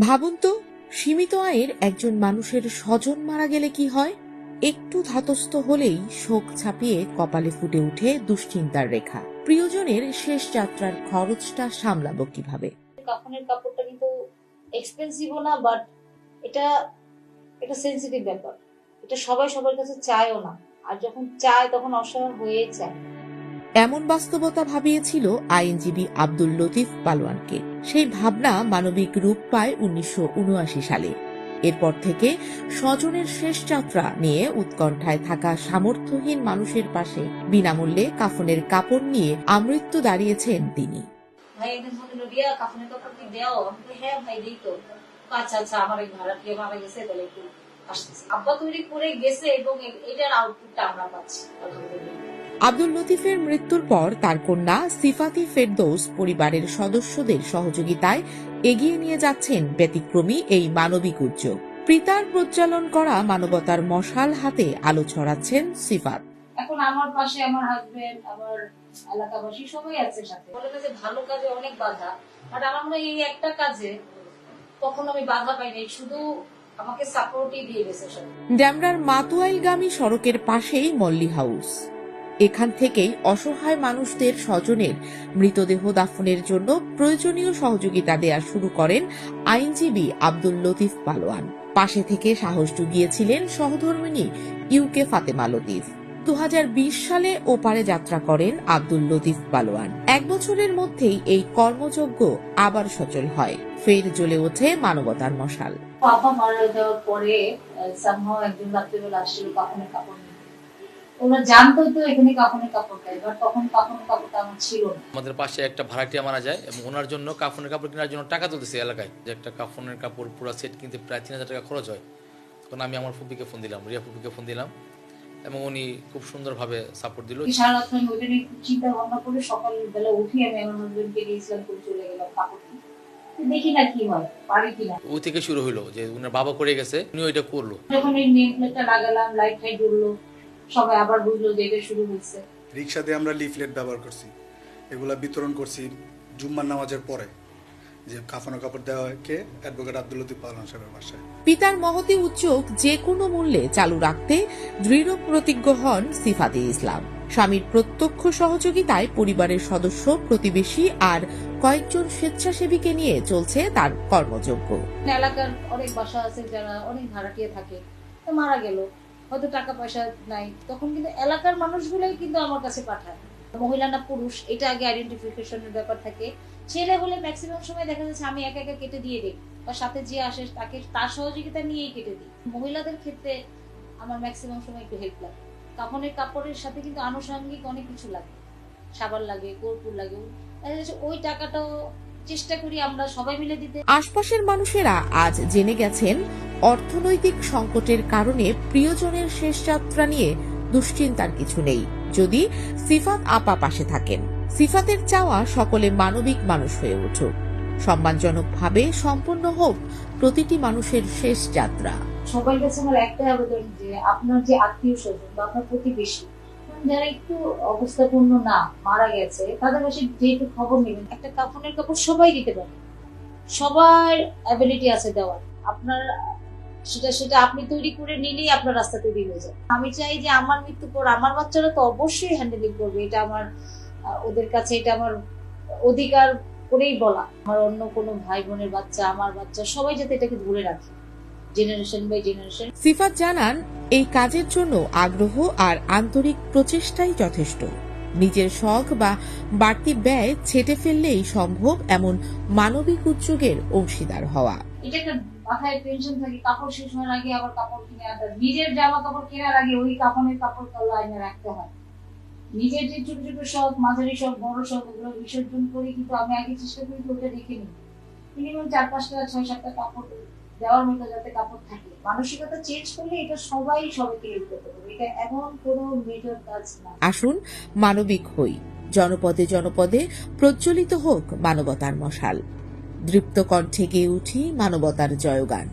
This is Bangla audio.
ভাবুন তো, সীমিত আয়ের একজন মানুষের স্বজন মারা গেলে কি হয়? একটু ধাতস্থ হলেই শোক ছাপিয়ে কপালে ফুটে উঠে দুশ্চিন্তার রেখা। প্রিয়জনের শেষ যাত্রার খরচটা সামলাবো কীভাবে? কাফনের কাপড়টা কিন্তু এক্সপেন্সিভও না বাট এটা এটা সেন্সিটিভ ব্যাপার। এটা সবাই সবার কাছে চায়ও না। আর যখন চায়, তখন অসহায় হয়ে যায়। এমন বাস্তবতা ভাবিয়েছিল আইনজীবী আব্দুল লতিফ পালোয়ানকে। সেই ভাবনা মানবিক রূপ পায় উনিশশো উনআশি সালে। এরপর থেকে স্বজনের শেষ যাত্রা নিয়ে উৎকণ্ঠায় থাকা সামর্থ্যহীন মানুষের পাশে বিনামূল্যে কাফনের কাপড় নিয়ে আমৃত্যু দাঁড়িয়েছেন তিনি। হ্যাঁ আচ্ছা আচ্ছা আব্বা তৈরি করে গেছে এবং এটার আউটপুটটা আমরা পাচ্ছি। আব্দুল লতিফের মৃত্যুর পর তার কন্যা সিফাতি ফেরদৌস পরিবারের সদস্যদের সহযোগিতায় এগিয়ে নিয়ে যাচ্ছেন ব্যতিক্রমী এই মানবিক উদ্যোগ। পিতার প্রজ্বালন করা মানবতার মশাল হাতে আলো ছড়াচ্ছেন সিফাত। এখন আমার পাশে আমার হাজবেন্ড আমার এলাকাবাসী সবাই আছে সাথে। বলে যে ভালো কাজে অনেক বাধা বাট আমার মনে এই একটা কাজে কখনো আমি বাধা পাইনি শুধু আমাকে সাপোর্টই দিয়ে গেছে সব ড্যামরার মাতুয়াইলগামী সড়কের পাশেই মল্লি হাউস। এখান থেকেই অসহায় মানুষদের স্বজনের মৃতদেহ দাফনের জন্য প্রয়োজনীয় সহযোগিতা দেয়া শুরু করেন আইনজীবী আব্দুল লতিফ পালোয়ান। পাশে থেকে সাহস জুগিয়েছিলেন সহধর্মিনী ইউকে ফাতেমা লতিফ। দুহাজার বিশ সালে ওপারে যাত্রা করেন আব্দুল লতিফ পালোয়ান। এক বছরের মধ্যেই এই কর্মযজ্ঞ আবার সচল হয়। ফের জ্বলে ওঠে মানবতার মশাল। পাপা মারা যাওয়ার পরে একজন রাত্রিবেলা আসছিল কাপড় ওরা জানতো তো এখানে কাপড়ের কাপড় দেয় বাট তখন কাপড়ের কাপড়টা আমার ছিল না। আমাদের পাশে একটা ভাড়াটিয়া মারা যায় এবং ওনার জন্য কাফনের কাপড় কেনার জন্য টাকা তুলতেছে এলাকায় যে একটা কাফনের কাপড় পুরো সেট কিনতে প্রায় তিন হাজার টাকা খরচ হয়। তখন আমি আমার ফুপিকে ফোন দিলাম রিয়া ফুপিকে ফোন দিলাম এবং উনি খুব সুন্দরভাবে সাপোর্ট দিল। সারা রাত আমি ওইটা নিয়ে চিন্তা ভাবনা করে সকালবেলা উঠে আমি আমার হাজবেন্ডকে গিয়েছিলাম করে চলে গেলাম কাপড় দেখি না কি হয় পারি কিনা ওই থেকে শুরু হলো যে ওনার বাবা করে গেছে উনি ওইটা করল। যখন এই নেম লাগালাম লাইট ফাইট জ্বললো সবাই আবার বুঝলো যে এটা শুরু হয়েছে। রিক্সা দিয়ে আমরা লিফলেট ব্যবহার করছি। এগুলা বিতরণ করছি জুম্মার নামাজের পরে। যে কাফানো কাপড় দেওয়া হয় কে? অ্যাডভোকেট আব্দুল লতিফ পালন সাহেবের বাসায়। পিতার মহতি উদ্যোগ যে কোনো মূল্যে চালু রাখতে দৃঢ় প্রতিজ্ঞ হন সিফাতে ইসলাম। স্বামীর প্রত্যক্ষ সহযোগিতায় পরিবারের সদস্য প্রতিবেশী আর কয়েকজন স্বেচ্ছাসেবীকে নিয়ে চলছে তার কর্মযজ্ঞ। এলাকার অনেক বাসা আছে যারা অনেক ভাড়াটিয়া থাকে। মারা গেল। হয়তো টাকা পয়সা নাই। তখন কিন্তু এলাকার মানুষগুলোই কিন্তু আমার কাছে পাঠায়। মহিলা না পুরুষ, এটা আগে আইডেন্টিফিকেশনের ব্যাপার থাকে। ছেলে হলে ম্যাক্সিমাম সময় দেখা যাচ্ছে আমি একা একা কেটে দিয়ে দিই বা সাথে যে আসে তাকে তার সহযোগিতা নিয়েই কেটে দিই। মহিলাদের ক্ষেত্রে আমার ম্যাক্সিমাম সময় একটু হেল্প লাগে। কাপড়ের কাপড়ের সাথে কিন্তু আনুষঙ্গিক অনেক কিছু লাগে। সাবান লাগে, কর্পূর লাগে। দেখা যাচ্ছে ওই টাকাটাও চেষ্টা করি আমরা সবাই মিলে দিতে। আশপাশের মানুষেরা আজ জেনে গেছেন অর্থনৈতিক সংকটের কারণে প্রিয়জনের শেষ যাত্রা নিয়ে দুশ্চিন্তার কিছু নেই। যদি সিফাত আপা পাশে থাকেন, সিফাতের চাওয়া সকলে মানবিক মানুষ হয়ে উঠুক। সম্মানজনকভাবে সম্পন্ন হোক প্রতিটি মানুষের শেষ যাত্রা। সবার কাছে আমার একটাই আবেদন যে আপনার যে আত্মীয় স্বজন বা আপনার প্রতিবেশী, যারা একটু অবস্থাপূর্ণ না, মারা গেছে, তাদের কাছে যেহেতু খবর নেবেন, একটা কাফনের কাপড় সবাই দিতে পারে। সবার অ্যাবিলিটি আছে দেওয়ার। আপনার সেটা সেটা আপনি তৈরি করে নিলেই আপনার রাস্তা তৈরি হয়ে যায় আমি চাই যে আমার মৃত্যু পর আমার বাচ্চারা তো অবশ্যই হ্যান্ডেলিং করবে। এটা আমার ওদের কাছে এটা আমার অধিকার করেই বলা। আমার অন্য কোনো ভাই বোনের বাচ্চা, আমার বাচ্চা, সবাই যাতে এটাকে ধরে রাখে। জেনারেশন বাই জেনারেশন সিফাত জানান, এই কাজের জন্য আগ্রহ আর আন্তরিক প্রচেষ্টাই যথেষ্ট। নিজের শখ বা বাড়তি ব্যয় ছেটে ফেললেই সম্ভব এমন মানবিক উদ্যোগের অংশীদার হওয়া। এটা একটা মাথায় টেনশন থাকে, কাপড় শেষ হওয়ার আগে আবার কাপড় কিনে আনতে। নিজের জামা কাপড় কেনার আগে ওই কাপড়ের কাপড় তলা এনে রাখতে হয়। নিজের যে ছোট ছোট শখ, মাঝারি শখ, বড় শখ ওগুলো বিসর্জন করি কিন্তু আমি আগে চেষ্টা করি ওটা নিই। মিনিমাম চার পাঁচটা ছয় সাতটা কাপড় দেওয়ার মতো যাতে কাপড় থাকে। মানসিকতা চেঞ্জ করলে এটা সবাই সবাইকে হেল্প করতে পারবে। এটা এমন কোনো মেজর কাজ না। আসুন, মানবিক হই। জনপদে জনপদে প্রজ্বলিত হোক মানবতার মশাল। দৃপ্ত কণ্ঠে গেয়ে উঠি মানবতার জয়গান।